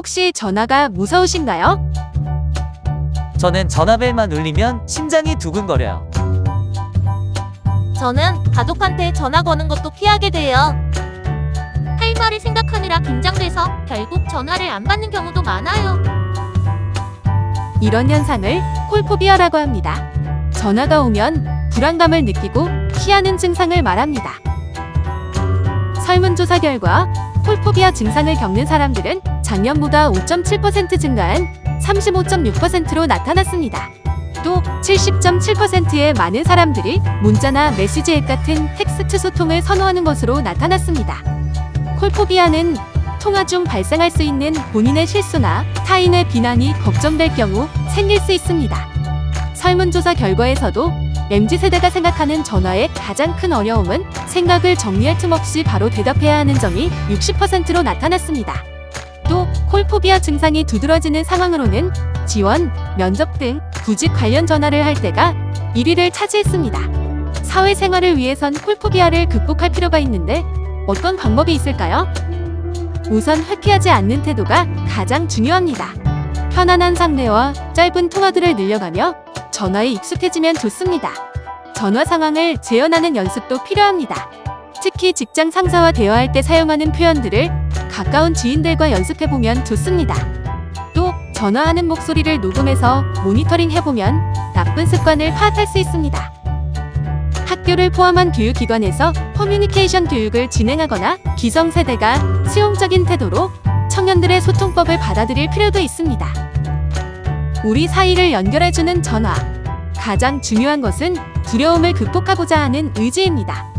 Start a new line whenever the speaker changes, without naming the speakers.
혹시 전화가 무서우신가요?
저는 전화벨만 울리면 심장이 두근거려요.
저는 가족한테 전화 거는 것도 피하게 돼요. 할 말을 생각하느라 긴장돼서 결국 전화를 안 받는 경우도 많아요.
이런 현상을 콜포비아라고 합니다. 전화가 오면 불안감을 느끼고 피하는 증상을 말합니다. 설문조사 결과 콜포비아 증상을 겪는 사람들은 작년보다 5.7% 증가한 35.6%로 나타났습니다. 또 70.7%의 많은 사람들이 문자나 메시지 앱 같은 텍스트 소통을 선호하는 것으로 나타났습니다. 콜포비아는 통화 중 발생할 수 있는 본인의 실수나 타인의 비난이 걱정될 경우 생길 수 있습니다. 설문조사 결과에서도 MZ세대가 생각하는 전화의 가장 큰 어려움은 생각을 정리할 틈 없이 바로 대답해야 하는 점이 60%로 나타났습니다. 또 콜포비아 증상이 두드러지는 상황으로는 지원, 면접 등 구직 관련 전화를 할 때가 1위를 차지했습니다. 사회생활을 위해선 콜포비아를 극복할 필요가 있는데 어떤 방법이 있을까요? 우선 회피하지 않는 태도가 가장 중요합니다. 편안한 상대와 짧은 통화들을 늘려가며 전화에 익숙해지면 좋습니다. 전화 상황을 재현하는 연습도 필요합니다. 특히 직장 상사와 대화할 때 사용하는 표현들을 가까운 지인들과 연습해보면 좋습니다. 또 전화하는 목소리를 녹음해서 모니터링 해보면 나쁜 습관을 파악할 수 있습니다. 학교를 포함한 교육기관에서 커뮤니케이션 교육을 진행하거나 기성세대가 수용적인 태도로 청년들의 소통법을 받아들일 필요도 있습니다. 우리 사이를 연결해주는 전화. 가장 중요한 것은 두려움을 극복하고자 하는 의지입니다.